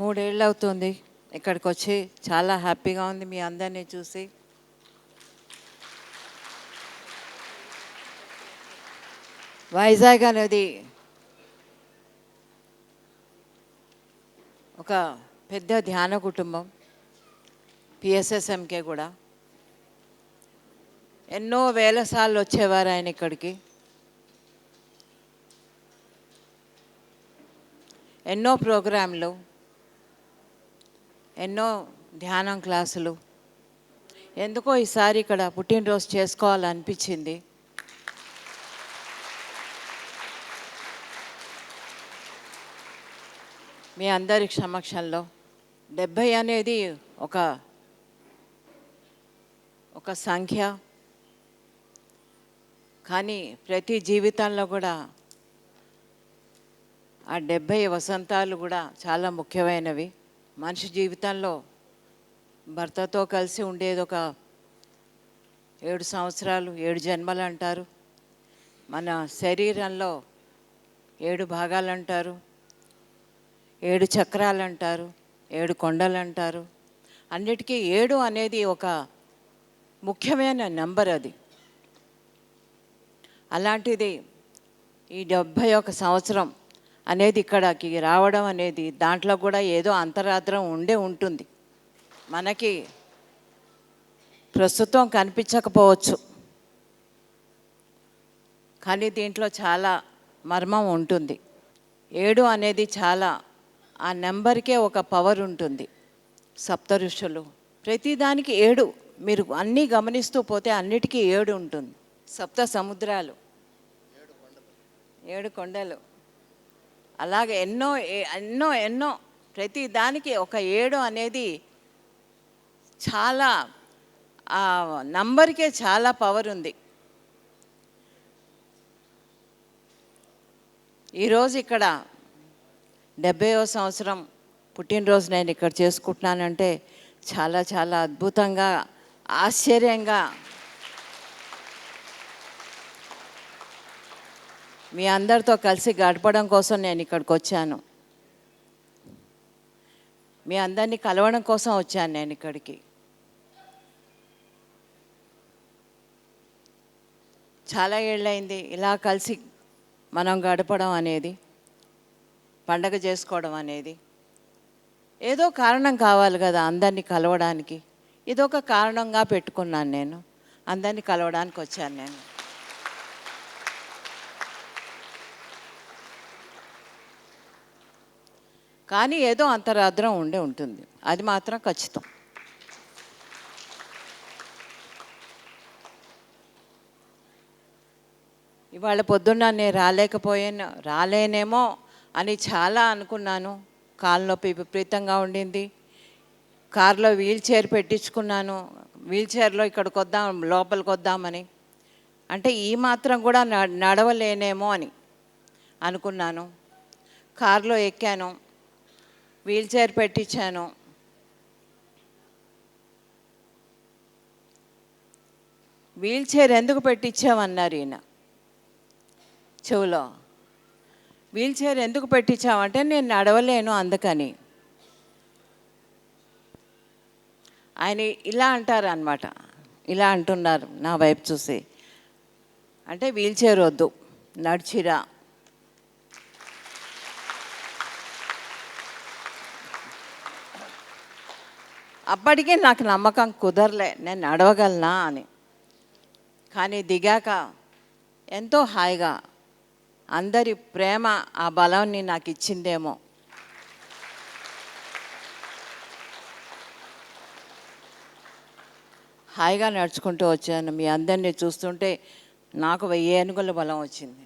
మూడేళ్ళు అవుతుంది ఇక్కడికి వచ్చి చాలా హ్యాపీగా ఉంది మీ అందరినీ చూసి. వైజాగ్ అనేది ఒక పెద్ద ధ్యాన కుటుంబం పిఎస్ఎస్ఎంకే కూడా. ఎన్నో వేల సార్లు వచ్చేవారు ఆయన ఇక్కడికి. ఎన్నో ప్రోగ్రాంలు ఎన్నో ధ్యానం క్లాసులు. ఎందుకో ఈసారి ఇక్కడ పుట్టినరోజు చేసుకోవాలనిపించింది. మీ అందరి సమక్షంలో డెబ్భై అనేది ఒక ఒక సంఖ్య. కానీ ప్రతి జీవితంలో కూడా ఆ డెబ్భై వసంతాలు కూడా చాలా ముఖ్యమైనవి. మనిషి జీవితంలో భర్తతో కలిసి ఉండేది ఒక ఏడు సంవత్సరాలు ఏడు జన్మలు అంటారు. మన శరీరంలో ఏడు భాగాలు అంటారు. ఏడు చక్రాలు అంటారు ఏడు కొండలు అంటారు. అన్నిటికీ ఏడు అనేది ఒక ముఖ్యమైన నెంబర్ అది. అలాంటిది ఈ డెబ్భై ఒక సంవత్సరం అనేది ఇక్కడికి రావడం అనేది దాంట్లో కూడా ఏదో అంతరాత్రం ఉండే ఉంటుంది. మనకి ప్రస్తుతం కనిపించకపోవచ్చు. కానీ దీంట్లో చాలా మర్మం ఉంటుంది. ఏడు అనేది చాలా ఆ నెంబర్కే ఒక పవర్ ఉంటుంది. సప్త ఋషులు ప్రతిదానికి ఏడు మీరు అన్నీ గమనిస్తూ పోతే అన్నిటికీ ఏడు ఉంటుంది. సప్త సముద్రాలు. ఏడు కొండలు. అలాగే ఎన్నో ఎన్నో ఎన్నో ప్రతి దానికి ఒక ఏడు అనేది చాలా ఆ నంబర్కే చాలా పవర్ ఉంది. ఈరోజు ఇక్కడ డెబ్బైవ సంవత్సరం పుట్టినరోజు నేను ఇక్కడ చేసుకుంటున్నానంటే చాలా చాలా అద్భుతంగా ఆశ్చర్యంగా మీ అందరితో కలిసి గడపడం కోసం నేను ఇక్కడికి వచ్చాను. మీ అందరినీ కలవడం కోసం వచ్చాను నేను ఇక్కడికి. చాలా ఏళ్ళైంది ఇలా కలిసి మనం గడపడం అనేది పండగ చేసుకోవడం అనేది. ఏదో కారణం కావాలి కదా అందరినీ కలవడానికి. ఇదొక కారణంగా పెట్టుకున్నాను నేను. అందరినీ కలవడానికి వచ్చాను నేను. కానీ ఏదో అంతరాద్రం ఉండే ఉంటుంది. అది మాత్రం ఖచ్చితం. ఇవాళ పొద్దున్న నేను రాలేకపోయాను రాలేనేమో అని చాలా అనుకున్నాను. కాలు నొప్పి విపరీతంగా ఉండింది. కారులో వీల్ చైర్ పెట్టించుకున్నాను. వీల్ చైర్లో ఇక్కడికి వద్దాం లోపలికి వద్దామని. అంటే ఈ మాత్రం కూడా న- నడవలేనేమో అని అనుకున్నాను. కారులో ఎక్కాను. వీల్ చైర్ పెట్టించాను. వీల్ చైర్ ఎందుకు పెట్టించామన్నారు ఈయన? చెవులో. వీల్ చైర్ ఎందుకు పెట్టించామంటే నేను నడవలేను అందుకని. ఆయన ఇలా అంటారు అనమాట ఇలా అంటున్నారు నా వైపు చూసి. అంటే వీల్ చైర్ వద్దు నడిచిరా. అప్పటికే నాకు నమ్మకం కుదరలే నేను నడవగలనా అని. కానీ దిగాక ఎంతో హాయిగా అందరి ప్రేమ ఆ బలాన్ని నాకు ఇచ్చిందేమో. హాయిగా నడుచుకుంటూ వచ్చాను. మీ అందరినీ చూస్తుంటే నాకు వెయ్యి ఏనుగుల బలం వచ్చింది.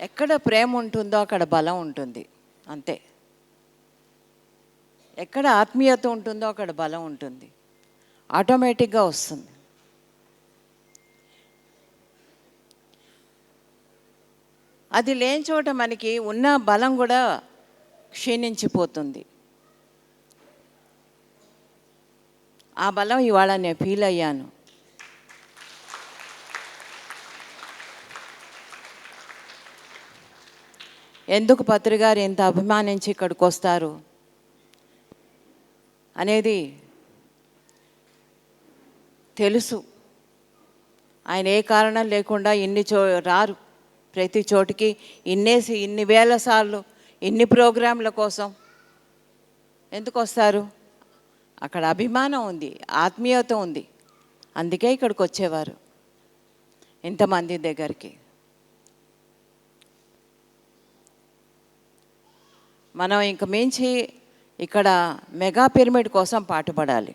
ఎక్కడ ప్రేమ ఉంటుందో అక్కడ బలం ఉంటుంది. అంతే. ఎక్కడ ఆత్మీయత ఉంటుందో అక్కడ బలం ఉంటుంది. ఆటోమేటిక్గా వస్తుంది. అది లేని చోట మనకి ఉన్న బలం కూడా క్షీణించిపోతుంది. ఆ బలం ఇవాళ నేను ఫీల్ అయ్యాను. ఎందుకు పత్రిగారు ఇంత అభిమానించి ఇక్కడికి వస్తారు? అనేది తెలుసు. ఆయన ఏ కారణం లేకుండా ఇన్ని చో రారు. ప్రతి చోటికి ఇన్నేసి ఇన్ని వేల సార్లు ఇన్ని ప్రోగ్రాంల కోసం ఎందుకు వస్తారు? అక్కడ అభిమానం ఉంది ఆత్మీయత ఉంది. అందుకే ఇక్కడికి వచ్చేవారు. ఇంతమంది దగ్గరికి. మనం ఇంక మించి ఇక్కడ మెగా పిరమిడ్ కోసం పాటుపడాలి.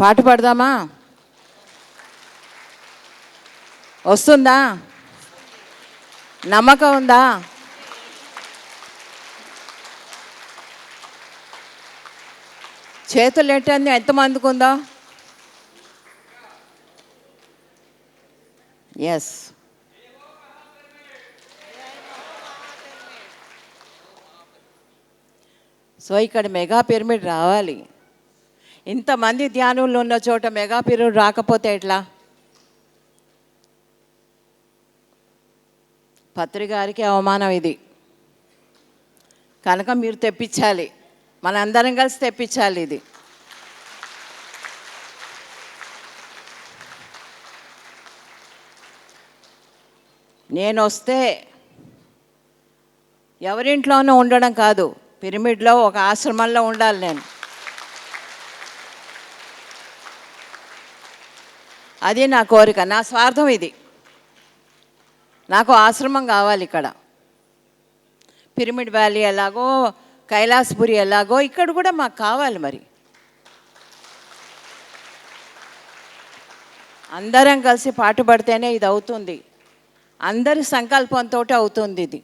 పాట పాడదామా? వస్తుందా? నమ్మకం ఉందా? చేతులు ఎట్టంది ఎంతమందికి ఉందా? ఎస్ సో ఇక్కడ మెగా పిరమిడ్ రావాలి. ఇంతమంది ధ్యానులు ఉన్న చోట మెగా పిరమిడ్ రాకపోతే ఎట్లా? పత్రి గారికి అవమానం ఇది. కనుక మీరు తెప్పించాలి. మనందరం కలిసి తెప్పించాలి ఇది. నేను వస్తే ఎవరింట్లోనూ ఉండడం కాదు పిరమిడ్లో ఒక ఆశ్రమంలో ఉండాలి నేను. అది నా కోరిక నా స్వార్థం ఇది. నాకు ఆశ్రమం కావాలి ఇక్కడ. పిరమిడ్ వ్యాలీ ఎలాగో కైలాసపురి ఎలాగో ఇక్కడ కూడా మాకు కావాలి మరి. అందరం కలిసి పాటుపడితేనే ఇది అవుతుంది అందరి సంకల్పంతో అవుతుంది ఇది.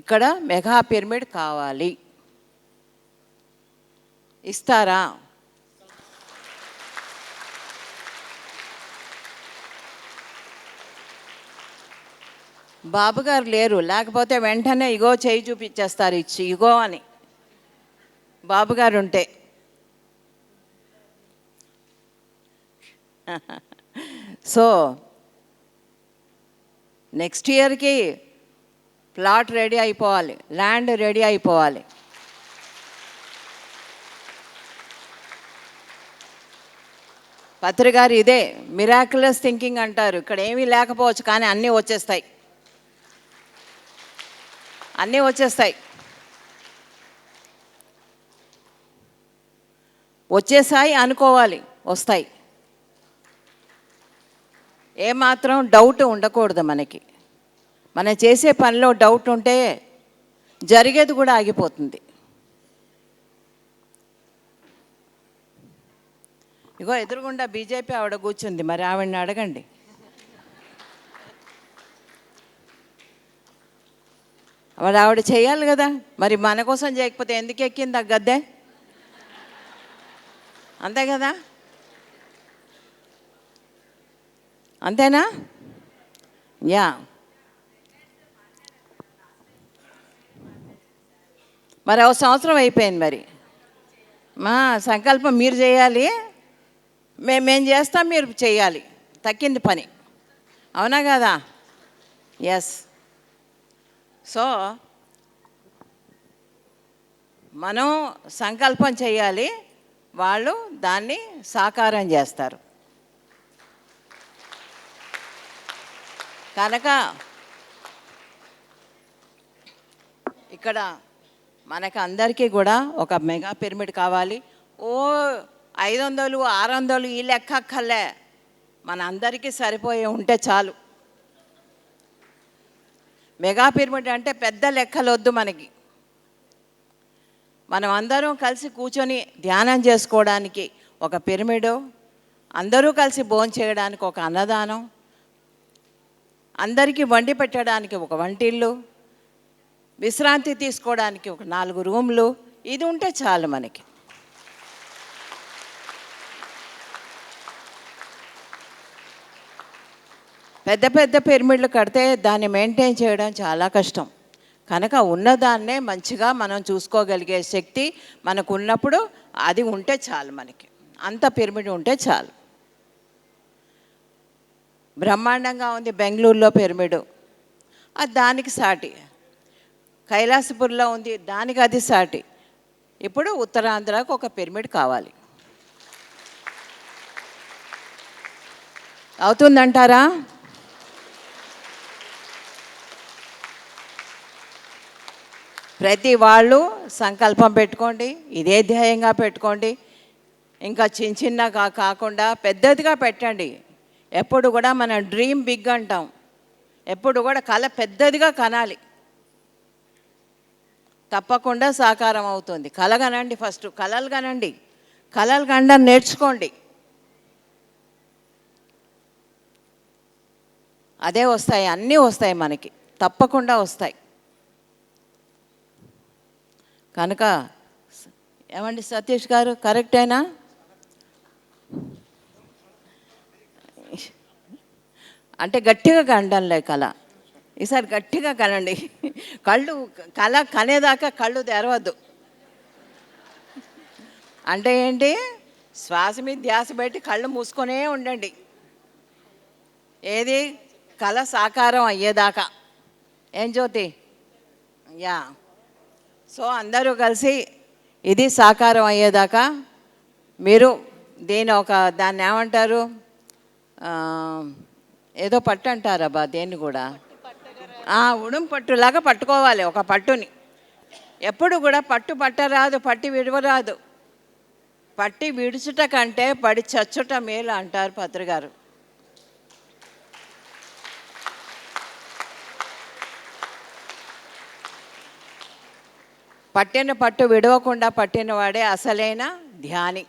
ఇక్కడ మెగా పిరమిడ్ కావాలి. ఇస్తారా? బాబుగారు లేరు లేకపోతే వెంటనే ఇగో చేయి చూపించేస్తారు ఇచ్చి ఇగో అని. బాబుగారు ఉంటే. సో నెక్స్ట్ ఇయర్కి ప్లాట్ రెడీ అయిపోవాలి ల్యాండ్ రెడీ అయిపోవాలి. పత్రికారు ఇదే మిరాకులస్ థింకింగ్ అంటారు. ఇక్కడ ఏమీ లేకపోవచ్చు కానీ అన్నీ వచ్చేస్తాయి. అన్నీ వచ్చేస్తాయి. వచ్చేసాయి అనుకోవాలి వస్తాయి. ఏమాత్రం డౌట్ ఉండకూడదు మనకి. మనం చేసే పనిలో డౌట్ ఉంటే జరిగేది కూడా ఆగిపోతుంది. ఇగో ఎదురుగుండా బీజేపీ ఆవిడ కూర్చుంది మరి ఆవిడని అడగండి. మరి ఆవిడ చేయాలి కదా మరి మన కోసం చేయకపోతే ఎందుకు ఎక్కింది ఆ గద్దె? అంతే కదా? అంతేనా? యా. మరి ఒక సంవత్సరం అయిపోయింది మరి. మా సంకల్పం మీరు చేయాలి. మేము మేము చేస్తాం మీరు చేయాలి. తక్కింది పని. అవునా కదా? ఎస్ సో మనం సంకల్పం చేయాలి. వాళ్ళు దాన్ని సాకారం చేస్తారు. కనుక ఇక్కడ మనకు అందరికీ కూడా ఒక మెగా పిరమిడ్ కావాలి. ఓ ఐదు వందలు ఆరు వందలు ఈ లెక్క అక్కర్లే. మన అందరికీ సరిపోయే ఉంటే చాలు. మెగా పిరమిడ్ అంటే పెద్ద లెక్కలు వద్దు మనకి. మనం అందరం కలిసి కూర్చొని ధ్యానం చేసుకోవడానికి ఒక పిరమిడు అందరూ కలిసి భోజనం చేయడానికి ఒక అన్నదానం అందరికీ వండి పెట్టడానికి ఒక వంటిల్లు విశ్రాంతి తీసుకోవడానికి ఒక నాలుగు రూమ్లు ఇది ఉంటే చాలు మనకి. పెద్ద పెద్ద పిరమిడ్లు కడితే దాన్ని మెయింటైన్ చేయడం చాలా కష్టం. కనుక ఉన్నదాన్నే మంచిగా మనం చూసుకోగలిగే శక్తి మనకు ఉన్నప్పుడు అది ఉంటే చాలు మనకి. అంత పిరమిడ్ ఉంటే చాలు. బ్రహ్మాండంగా ఉంది బెంగళూరులో పిరమిడ్. అది దానికి సాటి. కైలాసపూర్లో ఉంది దానికి అది సాటి. ఇప్పుడు ఉత్తరాంధ్రకు ఒక పిరమిడ్ కావాలి. అవుతుందంటారా? ప్రతి వాళ్ళు సంకల్పం పెట్టుకోండి ఇదే ధ్యేయంగా పెట్టుకోండి. ఇంకా చిన్న చిన్నగా కాకుండా పెద్దదిగా పెట్టండి. ఎప్పుడు కూడా మన డ్రీమ్ బిగ్ అంటాం. ఎప్పుడు కూడా కళ పెద్దదిగా కనాలి. తప్పకుండా సాకారం అవుతుంది. కలగనండి కనండి ఫస్ట్ కలలు కనండి. కలలు కండం నేర్చుకోండి. అదే వస్తాయి అన్నీ వస్తాయి మనకి. తప్పకుండా వస్తాయి. కనుక ఏమండి సతీష్ గారు కరెక్టేనా అంటే గట్టిగా కండంలే కళ. ఈసారి గట్టిగా కనండి కళ్ళు కళ కనేదాకా కళ్ళు తెరవద్దు. అంటే ఏంటి? శ్వాస మీద ధ్యాస పెట్టి కళ్ళు మూసుకొనే ఉండండి. ఏది? కళ సాకారం అయ్యేదాకా. ఏం జ్యోతి? యా. సో అందరూ కలిసి ఇది సాకారం అయ్యేదాకా మీరు దీని ఒక దాన్ని ఏమంటారు? ఏదో పట్టు అంటారబ్బా దేన్ని కూడా? ఆ, ఉడుం పట్టులాగా పట్టుకోవాలి ఒక పట్టుని. ఎప్పుడు కూడా పట్టు పట్టరాదు పట్టి విడవరాదు. పట్టి విడుచుట కంటే పడి చచ్చుట మేలు అంటారు పత్రిగారు పట్టిన పట్టు విడవకుండా పట్టిన వాడే అసలైన ధ్యాని.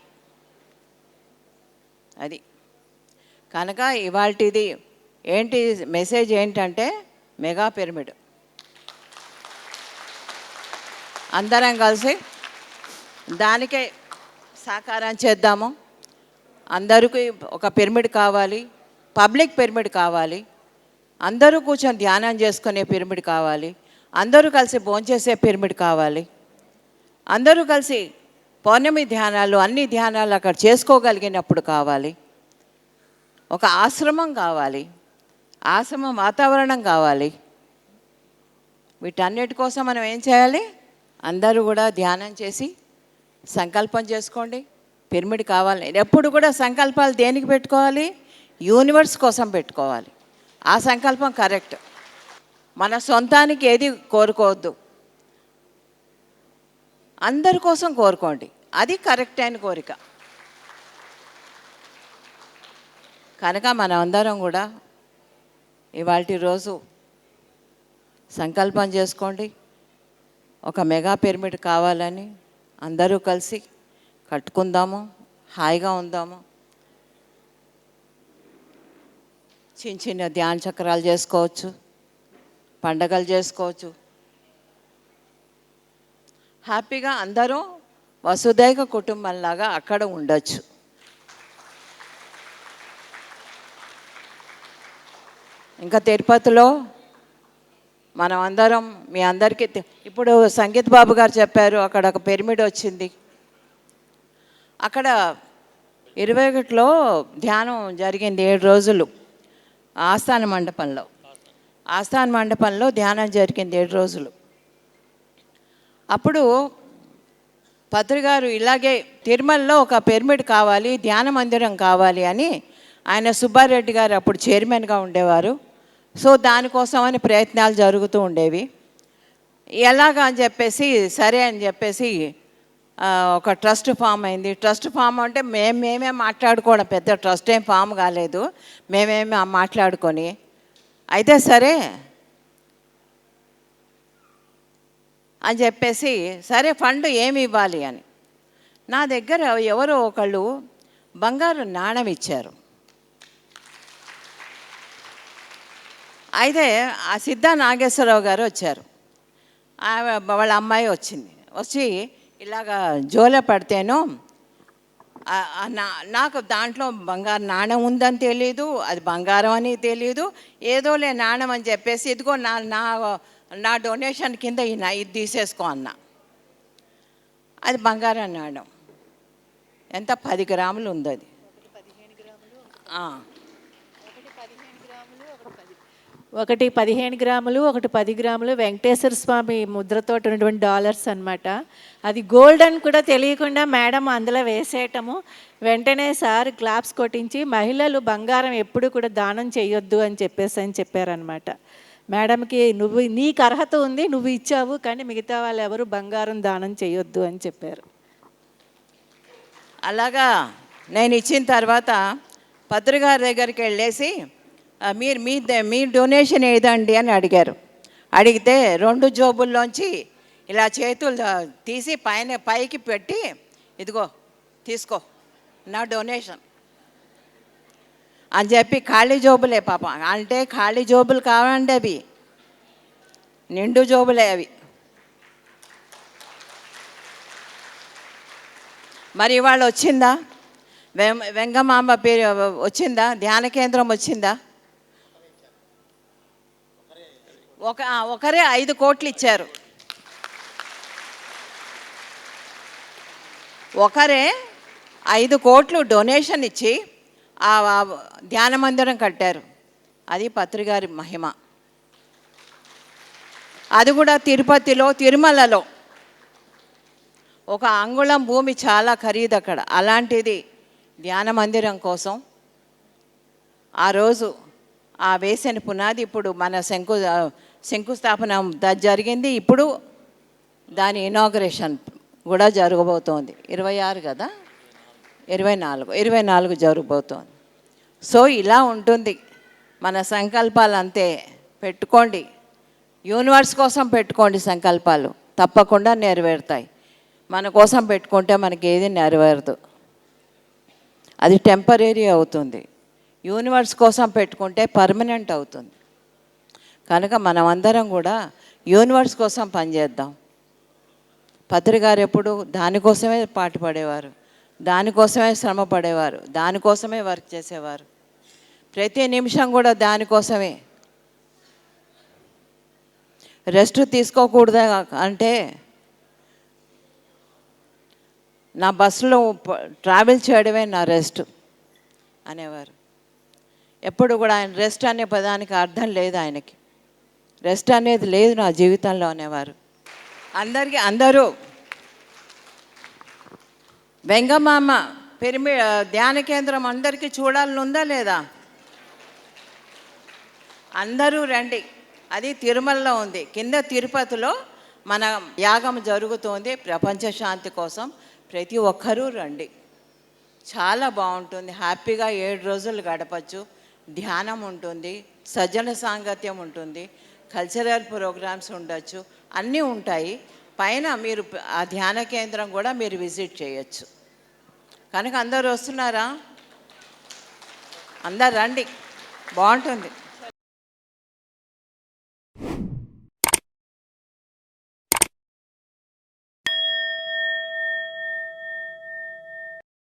అది. కనుక ఇవాళది ఏంటి మెసేజ్ ఏంటంటే మెగా పిరమిడ్. అందరం కలిసి దానికే సాకారం చేద్దాము. అందరికీ ఒక పిరమిడ్ కావాలి పబ్లిక్ పిరమిడ్ కావాలి అందరూ కూర్చొని ధ్యానం చేసుకునే పిరమిడ్ కావాలి అందరూ కలిసి భోంచేసే పిరమిడ్ కావాలి అందరూ కలిసి పౌర్ణమి ధ్యానాలు అన్ని ధ్యానాలు అక్కడ చేసుకోగలిగినప్పుడు కావాలి ఒక ఆశ్రమం కావాలి ఆశ్రమ వాతావరణం కావాలి. వీటన్నిటి కోసం మనం ఏం చేయాలి? అందరూ కూడా ధ్యానం చేసి సంకల్పం చేసుకోండి. పిరమిడ్ కావాలి. ఎప్పుడు కూడా సంకల్పాలు దేనికి పెట్టుకోవాలి? యూనివర్స్ కోసం పెట్టుకోవాలి. ఆ సంకల్పం కరెక్ట్. మన సొంతానికి ఏది కోరుకోవద్దు. అందరి కోసం కోరుకోండి. అది కరెక్ట్ అయిన కోరిక. కనుక మనం అందరం కూడా ఇవాళ రోజు సంకల్పం చేసుకోండి. ఒక మెగా పిరమిడ్ కావాలని అందరూ కలిసి కట్టుకుందాము హాయిగా ఉందాము. చిన్న చిన్న ధ్యాన చక్రాలు చేసుకోవచ్చు పండగలు చేసుకోవచ్చు. హ్యాపీగా అందరూ వసుదైక కుటుంబంలాగా అక్కడ ఉండొచ్చు. ఇంకా తిరుపతిలో మనం అందరం మీ అందరికీ ఇప్పుడు సంగీత్ బాబు గారు చెప్పారు అక్కడ ఒక పిరమిడ్ వచ్చింది. అక్కడ ఇరవై ఒకటిలో ధ్యానం జరిగింది ఏడు రోజులు ఆస్థాన మండపంలో. ఆస్థాన మండపంలో ధ్యానం జరిగింది ఏడు రోజులు. అప్పుడు పత్రిగారు ఇలాగే తిరుమలలో ఒక పిరమిడ్ కావాలి ధ్యాన మందిరం కావాలి అని ఆయన సుబ్బారెడ్డి గారు అప్పుడు చైర్మన్గా ఉండేవారు. సో దానికోసం అని ప్రయత్నాలు జరుగుతూ ఉండేవి. ఎలాగా అని చెప్పేసి సరే అని చెప్పేసి ఒక ట్రస్ట్ ఫామ్ అయింది. ట్రస్ట్ ఫామ్ అంటే మేము మేమే మాట్లాడుకోవడం పెద్ద ట్రస్ట్ ఏం ఫామ్ కాలేదు. మేమేమి మాట్లాడుకొని. అయితే సరే అని చెప్పేసి సరే ఫండ్ ఏమి ఇవ్వాలి అని. నా దగ్గర ఎవరో ఒకళ్ళు బంగారు నాణం ఇచ్చారు. అయితే ఆ సిద్ధా నాగేశ్వరరావు గారు వచ్చారు. వాళ్ళ అమ్మాయి వచ్చింది. వచ్చి ఇలాగా జోల పడితేను నాకు దాంట్లో బంగారు నాణం ఉందని తెలియదు అది బంగారం అని తెలియదు ఏదోలే నాణం అని చెప్పేసి ఇదిగో నా నా నా డొనేషన్ కింద ఈ నా ఇది తీసేసుకో అన్న. అది బంగారం నాణం. ఎంత? పది గ్రాములు ఉంది అది ఒకటి పదిహేను గ్రాములు ఒకటి పది గ్రాములు వెంకటేశ్వర స్వామి ముద్రతో ఉన్నటువంటి డాలర్స్ అనమాట అది గోల్డ్ అని కూడా తెలియకుండా మేడం అందులో వేసేయటము. వెంటనే సార్ క్లాప్స్ కొట్టించి మహిళలు బంగారం ఎప్పుడు కూడా దానం చేయొద్దు అని చెప్పేసి అని చెప్పారనమాట మేడంకి నువ్వు నీకు అర్హత ఉంది నువ్వు ఇచ్చావు కానీ మిగతా వాళ్ళు ఎవరు బంగారం దానం చేయొద్దు అని చెప్పారు. అలాగా నేను ఇచ్చిన తర్వాత పత్రికారి దగ్గరికి వెళ్ళేసి మీరు మీ ద- మీ డొనేషన్ ఏదండి? అని అడిగారు. అడిగితే రెండు జోబుల్లోంచి ఇలా చేతులు తీసి పైన పైకి పెట్టి ఇదిగో తీసుకో నా డొనేషన్ అని చెప్పి ఖాళీ జోబులే పాప. అంటే ఖాళీ జోబులు కావండి అవి. నిండు జోబులే అవి. మరి ఇవాళ వచ్చిందా వెం వెంగమాంబ పేరు వచ్చిందా? ధ్యాన కేంద్రం వచ్చిందా? ఒక ఒకరే ఐదు కోట్లు ఇచ్చారు ఒకరే ఐదు కోట్లు డొనేషన్ ఇచ్చి ఆ ఆ ధ్యాన మందిరం కట్టారు. అది పత్రిగారి మహిమ. అది కూడా తిరుపతిలో తిరుమలలో. ఒక అంగుళం భూమి చాలా ఖరీదు అక్కడ. అలాంటిది ధ్యాన మందిరం కోసం ఆ రోజు ఆ వేసిన పునాది ఇప్పుడు మన శంకు శంకుస్థాపన జరిగింది. ఇప్పుడు దాని ఇనాగ్రేషన్ కూడా జరగబోతోంది. ఇరవై ఆరు కదా? ఇరవై నాలుగు. ఇరవై నాలుగు జరగబోతోంది. సో ఇలా ఉంటుంది. మన సంకల్పాలు అంతే. పెట్టుకోండి. యూనివర్స్ కోసం పెట్టుకోండి సంకల్పాలు. తప్పకుండా నెరవేరుతాయి. మన కోసం పెట్టుకుంటే మనకి ఏది నెరవేరదు. అది టెంపరీ అవుతుంది. యూనివర్స్ కోసం పెట్టుకుంటే పర్మనెంట్ అవుతుంది. కనుక మనం అందరం కూడా యూనివర్స్ కోసం పనిచేద్దాం. పత్రికారు ఎప్పుడు దానికోసమే పాటుపడేవారు దానికోసమే శ్రమ పడేవారు. దానికోసమే వర్క్ చేసేవారు. ప్రతి నిమిషం కూడా దానికోసమే రెస్ట్ తీసుకోకూడదు అంటే నా బస్సులో ట్రావెల్ చేయడమే నా రెస్ట్ అనేవారు. ఎప్పుడు కూడా ఆయన రెస్ట్ అనే పదానికి అర్థం లేదు ఆయనకి. రెస్ట్ అనేది లేదు నా జీవితంలో అనేవారు. అందరికీ అందరూ. వెంగమామ పిరమి ధ్యాన కేంద్రం అందరికీ చూడాలని ఉందా లేదా? అందరూ రండి. అది తిరుమలలో ఉంది. కింద తిరుపతిలో మన యాగం జరుగుతోంది. ప్రపంచ శాంతి కోసం ప్రతి ఒక్కరూ రండి. చాలా బాగుంటుంది. హ్యాపీగా ఏడు రోజులు గడపచ్చు. ధ్యానం ఉంటుంది. సజ్జన సాంగత్యం ఉంటుంది. కల్చరల్ ప్రోగ్రామ్స్ ఉండొచ్చు అన్నీ ఉంటాయి. పైన మీరు ఆ ధ్యాన కేంద్రం కూడా మీరు విజిట్ చేయొచ్చు. కనుక అందరు వస్తున్నారా? అందరు రండి. బాగుంటుంది.